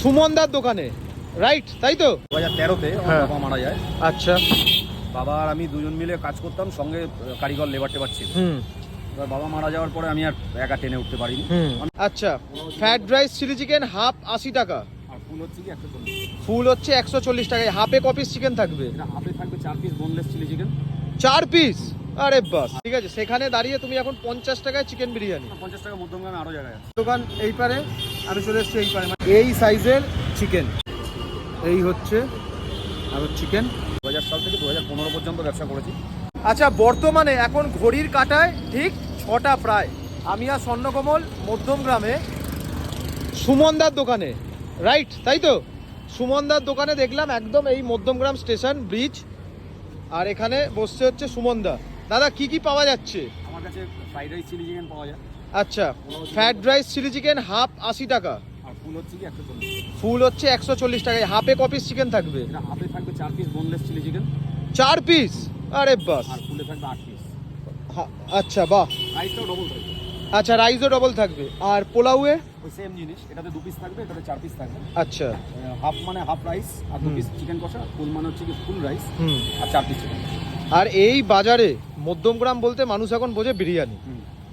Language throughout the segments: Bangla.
সুমনদার দোকানে। রাইট তাই তো? দু হাজার তেরোতে আমার হ্যাঁ। বাবা মারা যায়। আচ্ছা। বাবা আর আমি দুজন মিলে কাজ করতাম সঙ্গে কারিগর লেবার টেবার ছিল। হুম। এবার বাবা মারা যাওয়ার পরে আমি আর একা টেনে উঠতে পারিনি। আচ্ছা fried rice chilli chicken half আশি টাকা। আর ফুল হচ্ছে কি একশো ফুল হচ্ছে একশো চল্লিশ টাকায় হাফে কপিস চিকেন থাকবে। হাফে থাকবে চার পিস বোনলেস চিলি চিকেন চার পিস আরে বাস। ঠিক আছে সেখানে দাঁড়িয়ে তুমি এখন পঞ্চাশ টাকায় চিকেন বিরিয়ানি। পঞ্চাশ টাকা মধ্যমগ্রামে আরও জায়গায় দোকান এই পারে। আমি চলে এসেছি এই পারে এই সাইজের চিকেন এই হচ্ছে আর চিকেন দু হাজার সাল থেকে দু হাজার পনেরো পর্যন্ত ব্যবসা করেছি। আচ্ছা বর্তমানে এখন ঘড়ির কাটায় ঠিক ছটা প্রায়। আমি আর স্বর্ণকমল মধ্যমগ্রামে সুমনদার দোকানে। রাইট তাই তো? সুমনদার দোকানে দেখলাম একদম এই মধ্যমগ্রাম স্টেশন ব্রিজ আর এখানে বসছে হচ্ছে সুমনদা। দাদা কি কি পাওয়া যাচ্ছে? আমার কাছে ফ্রাইড রাইস চিলি চিকেন পাওয়া যায়। আচ্ছা fried rice chilli chicken half আশি টাকা। আর ফুল হচ্ছে কি একশো চল্লিশ। ফুল হচ্ছে একশো চল্লিশ টাকায়। হাফে কপিস চিকেন থাকবে। হাফে থাকবে চার পিস বোনলেস চিলি চিকেন চার পিস আরে বাস। আর ফুলে থাকবে আট পিস আচ্ছা বাহ। রাইসটাও ডবল থাকবে। আচ্ছা রাইসও ডবল থাকবে। আর পোলাওয়ে? ওই সেম জিনিস এটাতে দু পিস থাকবে এটাতে চার পিস থাকবে। আচ্ছা। হাফ মানে হাফ রাইস আর দু পিস চিকেন কষা ফুল মানে হচ্ছে কি ফুল রাইস হুম। আর চার পিস চিকেন আর এই বাজারে মধ্যমগ্রাম বলতে মানুষ এখন বোঝে বিরিয়ানি।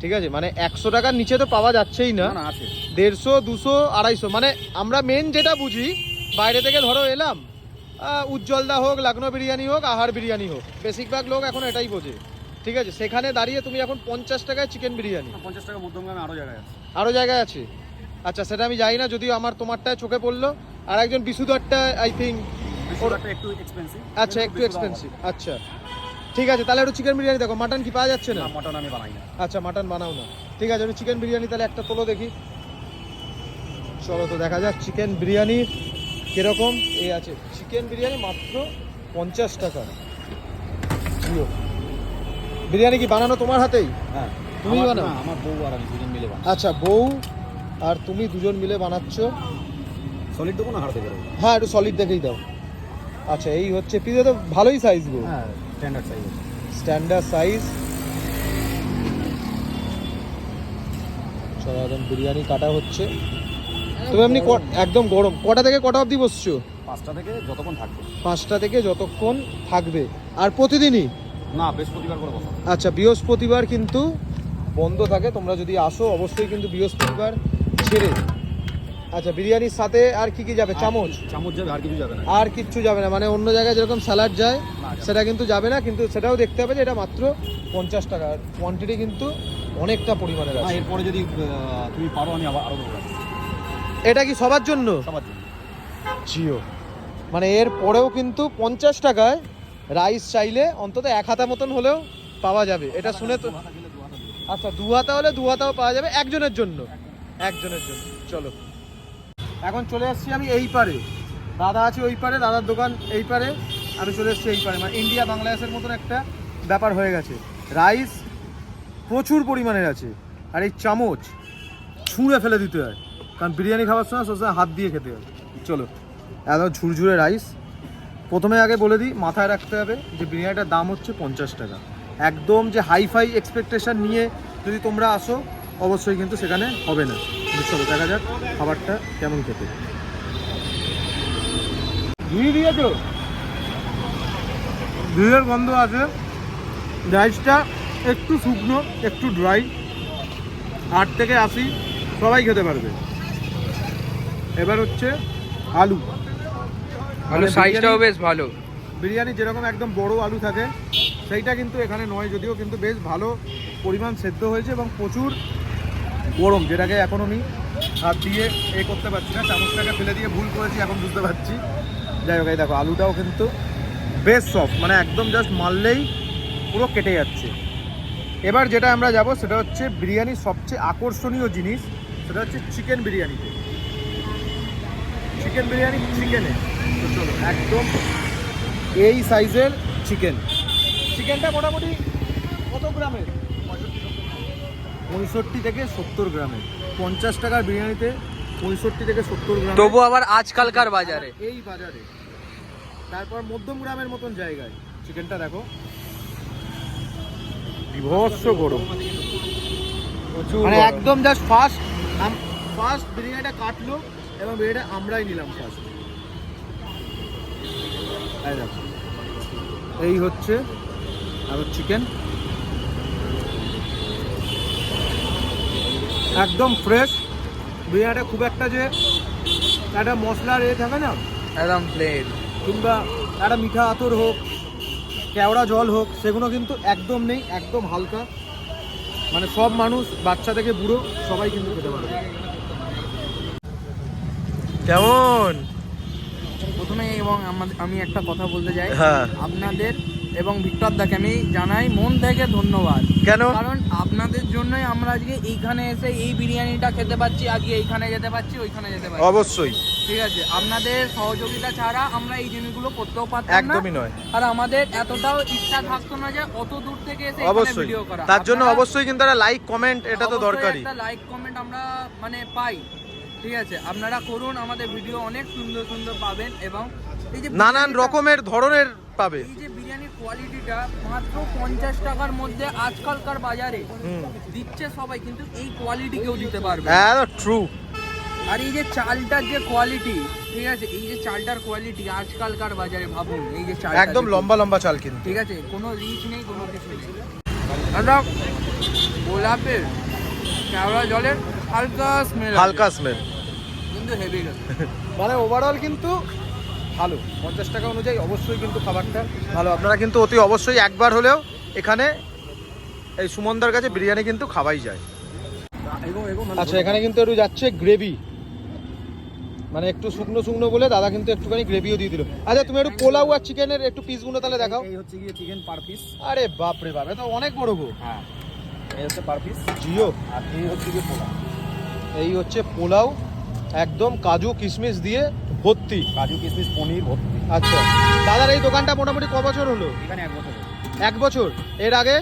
ঠিক আছে? মানে একশো টাকার নিচে তো পাওয়া যাচ্ছেই না। আছে। দেড়শো দুশো আড়াইশো। মানে আমরা মেন যেটা বুঝি বাইরে থেকে ধরো এলাম উজ্জ্বলদা হোক লখনৌ বিরিয়ানি হোক আহার বিরিয়ানি হোক বেশিরভাগ লোক এখন এটাই বোঝে। ঠিক আছে? সেখানে দাঁড়িয়ে তুমি এখন পঞ্চাশ টাকায় চিকেন বিরিয়ানি। পঞ্চাশ টাকা মধ্যমগ্রামে আরও জায়গায় আছে। আরও জায়গায় আছে? আচ্ছা সেটা আমি জানি না যদিও আমার তোমারটায় চোখে পড়ল। আর একজন বিশুদারটা আই থিঙ্ক আচ্ছা একটু এক্সপেন্সিভ আচ্ছা। ঠিক আছে তাহলে একটু চিকেন বিরিয়ানি দেখো মাটন কি পাওয়া যাচ্ছে না? মটন আমি বানাই না। আচ্ছা মাটন বানাও না। ঠিক আছে একটু চিকেন বিরিয়ানি তাহলে একটা তোলো দেখি। চলো তো দেখা যাক চিকেন বিরিয়ানি কীরকম। এই আছে চিকেন বিরিয়ানি মাত্র পঞ্চাশ টাকা। জিও। বিরিয়ানি কি বানানো তোমার হাতেই? হ্যাঁ তুমি বানাও? না, আমার বউ আর আমি দুজন মিলে বানাই। আচ্ছা বউ আর তুমি দুজন মিলে বানাচ্ছ। সলিড দেবো না হাড় দেবো হ্যাঁ একটু সলিড দেখেই দাও। আচ্ছা এই হচ্ছে পিজা তো ভালোই সাইজ গো। হ্যাঁ স্ট্যান্ডার্ড সাইজ স্ট্যান্ডার্ড সাইজ চলো একদম বিরিয়ানি কাটা হচ্ছে। তুমি এমনি ক- একদম গরম। কটা থেকে কটা অবধি বসছো? পাঁচটা থেকে যতক্ষণ থাকবে। পাঁচটা থেকে যতক্ষণ থাকবে। আর প্রতিদিনই? না বৃহস্পতিবার করে বসো আচ্ছা বৃহস্পতিবার কিন্তু বন্ধ থাকে। তোমরা যদি আসো অবশ্যই কিন্তু বৃহস্পতিবার ছেড়ে আচ্ছা বিরিয়ানির সাথে আর কি কি যাবে? চামচ? চামচ যাবে আর কিছু যাবে না। আর কিচ্ছু যাবে না মানে অন্য জায়গায় যেরকম স্যালাড যায়। সেটা কিন্তু যাবে না কিন্তু সেটাও দেখতে হবে যে এটা মাত্র পঞ্চাশ টাকা। কোয়ান্টিটি কিন্তু অনেকটা পরিমাণে আছে। এরপরে যদি তুমি পারো আমি আবার আরও এটা কি সবার জন্য? সবার জন্য। জিও। মানে এর পরেও কিন্তু পঞ্চাশ টাকায় রাইস চাইলে অন্তত এক হাতা মতন হলেও পাওয়া যাবে। এটা শুনে তো। আচ্ছা দু হাতা হলে দু হাতাও পাওয়া যাবে একজনের জন্য। একজনের জন্য। চলো। এখন চলে এসেছি আমি এই পারে। দাদা আছে ওই পারে, দাদার দোকান এই পারে। আমি চলে এসেছি এই পারে। মানে ইন্ডিয়া বাংলাদেশের মতন একটা ব্যাপার হয়ে গেছে। রাইস প্রচুর পরিমাণের আছে। আর এই চামচ ছুঁড়ে ফেলে দিতে হয়। কারণ বিরিয়ানি খাওয়ার সময় সবসময় হাত দিয়ে খেতে হয়। চলো, একদম ঝুরঝুরে রাইস প্রথমে আগে বলে দিই, মাথায় রাখতে হবে যে বিরিয়ানিটার দাম হচ্ছে পঞ্চাশ টাকা। একদম যে হাইফাই এক্সপেকটেশন নিয়ে যদি তোমরা আসো, অবশ্যই কিন্তু সেখানে হবে না। চলো দেখা যাক খাবারটা কেমন খেতে? ঘি দিয়েছ? ঘিয়ের গন্ধ আছে। রাইসটা একটু শুকনো একটু ড্রাই আট থেকে আশি সবাই খেতে পারবে। এবার হচ্ছে আলু। আলু মানে সাইজটাও বেশ ভালো। বিরিয়ানি যেরকম একদম বড় আলু থাকে সেইটা কিন্তু এখানে নয় যদিও কিন্তু বেশ ভালো পরিমাণ সেদ্ধ হয়েছে এবং প্রচুর গরম, যেটাকে এখন আমি হাত দিয়ে এ করতে পারছি না, চামচটাকে ফেলে দিয়ে ভুল করেছি, এখন বুঝতে পারছি। যাই হোক, এই দেখো, আলুটাও কিন্তু বেশ সফট মানে একদম জাস্ট মারলেই পুরো কেটে যাচ্ছে। এবার যেটা আমরা যাব, সেটা হচ্ছে বিরিয়ানির সবচেয়ে আকর্ষণীয় জিনিস, সেটা হচ্ছে চিকেন বিরিয়ানিতে চিকেন বিরিয়ানি চিকেনে তো চলো, একদম এই সাইজের চিকেন চিকেনটা মোটামুটি কত গ্রামের? পঁয়ষট্টি থেকে সত্তর গ্রামে। পঞ্চাশ টাকার বিরিয়ানিতে পঁয়ষট্টি থেকে সত্তর গ্রাম। তবু আবার আজকালকার বাজারে। এই বাজারে। তারপর মধ্যম গ্রামের মতন জায়গায়। চিকেনটা দেখো। বিভৎস গরম। মানে একদম জাস্ট ফার্স্ট ফার্স্ট বিরিয়ানিটা কাটলো এবং বিরিয়ানিটা আমরাই নিলাম ফার্স্ট এই দেখো। এই হচ্ছে আর চিকেন একদম ফ্রেশ বিরিয়ানিটা খুব একটা যে একটা মশলার এ থাকে না। একদম প্লেন কিংবা একটা মিঠা আতর হোক কেওড়া জল হোক সেগুলো কিন্তু একদম নেই একদম হালকা। মানে সব মানুষ বাচ্চা থেকে বুড়ো সবাই কিন্তু খেতে পারে কেমন? প্রথমে এবং আমাদের আমি একটা কথা বলতে চাই। হ্যাঁ। আপনাদের এবং ভিক্টর দাকে আমি জানাই মন থেকে ধন্যবাদ। কেন? কারণ আপনাদের জন্যই আমরা আজকে এইখানে এসে এই বিরিয়ানিটা খেতে পাচ্ছি আজকে এইখানে যেতে পারছি ওইখানে যেতে পারছি অবশ্যই। ঠিক আছে আপনাদের সহযোগিতা ছাড়া আমরা এই জিনিসগুলো করতেও পারতাম না। একদমই নয়। আর আমাদের এতটাও ইচ্ছা থাকতো না যে অত দূর থেকে এসে অবশ্যই। ভিডিও করা। তার জন্য অবশ্যই কিন্তু একটা লাইক কমেন্ট এটা তো দরকারই। একটা লাইক কমেন্ট আমরা মানে পাই। ঠিক আছে আপনারা করুন আমাদের ভিডিও অনেক সুন্দর সুন্দর পাবেন এবং এই যে নানান রকমের ধরনের পাবে। এই যে কোয়ালিটিটা মাত্র পঞ্চাশ টাকার মধ্যে আজকালকার বাজারে দিচ্ছে সবাই কিন্তু এই কোয়ালিটি কেউ দিতে পারবে। হ্যাঁ ট্রু আর এই যে চালটার যে কোয়ালিটি ঠিক আছে এই যে চালটার কোয়ালিটি আজকালকার বাজারে ভাবুন এই যে চালটা একদম লম্বা লম্বা চাল কিন্তু। ঠিক আছে কোনো রিচ নেই কোনো কিছু নেই। দাদা গোলাপের কেওড়া জলের হালকা স্মেল হালকা স্মেল কিন্তু হেভি মানে ওভারঅল কিন্তু ভালো। পঞ্চাশ টাকা অনুযায়ী অবশ্যই কিন্তু খাবারটা ভালো। আপনারা কিন্তু অতি অবশ্যই একবার হলেও এখানে এই সুমনদার কাছে বিরিয়ানি কিন্তু খাওয়াই যায়। আচ্ছা এখানে কিন্তু একটু যাচ্ছে গ্রেভি মানে একটু শুকনো শুকনো বলে দাদা কিন্তু একটুখানি গ্রেভিও দিয়ে দিল। আচ্ছা তুমি একটু পোলাও আর চিকেনের একটু পিসগুলো তাহলে দেখাও। এই হচ্ছে গিয়ে চিকেন পার পিস আরে বাপ রে বাপ এ তো অনেক বড় গো। হ্যাঁ এই হচ্ছে পার পিস জিও। আর এই হচ্ছে গিয়ে পোলা এই হচ্ছে পোলাও একদম কাজু কিশমিশ দিয়ে ভর্তি। কাজু কিশমিশ পনির ভর্তি। আচ্ছা। দাদার এই দোকানটা মোটামুটি ক বছর হলো? এখানে এক বছর এক বছর। এর আগে?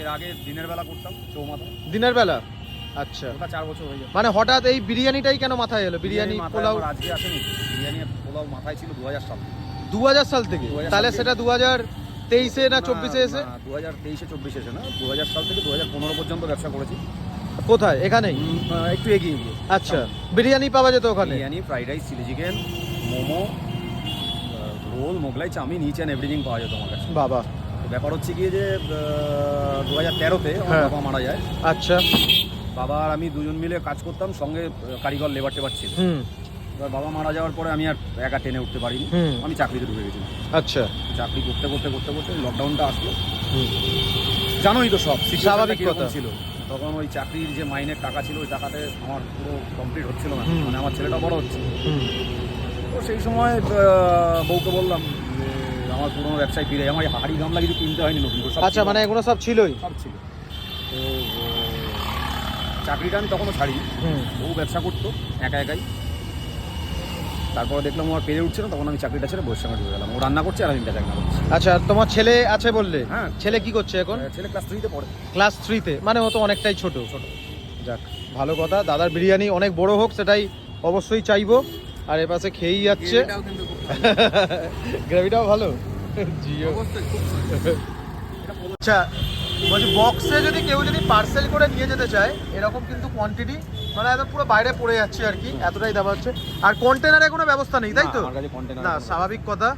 এর আগে দিনের বেলা করতাম চৌমাথা দিনের বেলা? আচ্ছা। ওটা চার বছর হয়ে যাবে মানে হঠাৎ এই বিরিয়ানিটাই কেন মাথায় এলো? বিরিয়ানি পোলাও? আজকে আসেনি। বিরিয়ানি পোলাও মাথায় ছিল দু হাজার সাল দু হাজার সাল থেকে? 2000 তাহলে সেটা দু হাজার তেইশে না চব্বিশে এসে? দু হাজার তেইশে চব্বিশে এসে না দু হাজার সাল থেকে দু হাজার পনেরো পর্যন্ত ব্যবসা করেছি। কোথায়? এখানেই? একটু এগিয়ে গিয়ে। আচ্ছা। বিরিয়ানি পাওয়া যেত ওখানে? Biryani fried rice chilli chicken momo roll Mughlai chowmein each and everything পাওয়া যেত আমার কাছে। বাবা। ব্যাপার হচ্ছে গিয়ে যে দু হাজার তেরোতে আমার হ্যাঁ। বাবা মারা যায়। আচ্ছা। বাবা আর আমি দুজন মিলে কাজ করতাম সঙ্গে কারিগর লেবার টেবার ছিল। হুম। এবার বাবা মারা যাওয়ার পরে আমি আর একা টেনে উঠতে পারিনি। আমি চাকরিতে ঢুকে গেছি আচ্ছা। চাকরি করতে করতে করতে করতে লকডাউনটা আসলো। জানোই তো সব স্বাভাবিক কথা। ছিল। তখন ওই চাকরির যে মাইনের টাকা ছিল ওই টাকাতে আমার পুরো কমপ্লিট হচ্ছিল না। মানে আমার ছেলেটা বড় হচ্ছে। তো সেই সময় বউকে বললাম যে আমার পুরোনো ব্যবসায় ফিরে আমার হাড়ি গামলা কিছু কিনতে হয়নি নতুন আচ্ছা মানে এগুলো সব ছিলই? সব ছিল। তো চাকরিটা আমি তখনও ছাড়ি বউ ব্যবসা করতো একা একাই। তারপরে দেখলাম আর পেরে উঠছে না তখন আমি চাকরিটা ছেড়ে বউয়ের সঙ্গে ঢুকে গেলাম। ও রান্না করছে আর আমি বেচা কেনা করছি। আচ্ছা তোমার ছেলে আছে বললে? হ্যাঁ। ছেলে কি করছে এখন? ছেলে ক্লাস থ্রিতে পড়ে। ক্লাস থ্রিতে মানে ও তো অনেকটাই ছোট। ছোট। যাক। ভালো কথা দাদার বিরিয়ানি অনেক বড় হোক সেটাই অবশ্যই চাইব। আর এপাশে খেয়েই যাচ্ছে। গ্রেভিটাও ভালো। জিও। আচ্ছা বলছি বক্সে যদি কেউ যদি পার্সেল করে নিয়ে যেতে চায় এরকম কিন্তু কোয়ান্টিটি মানে একদম পুরো বাইরে পড়ে যাচ্ছে আর কি এতটাই দেওয়া হচ্ছে আর কন্টেনারে কোনো ব্যবস্থা নেই তাই তো? না, স্বাভাবিক কথা।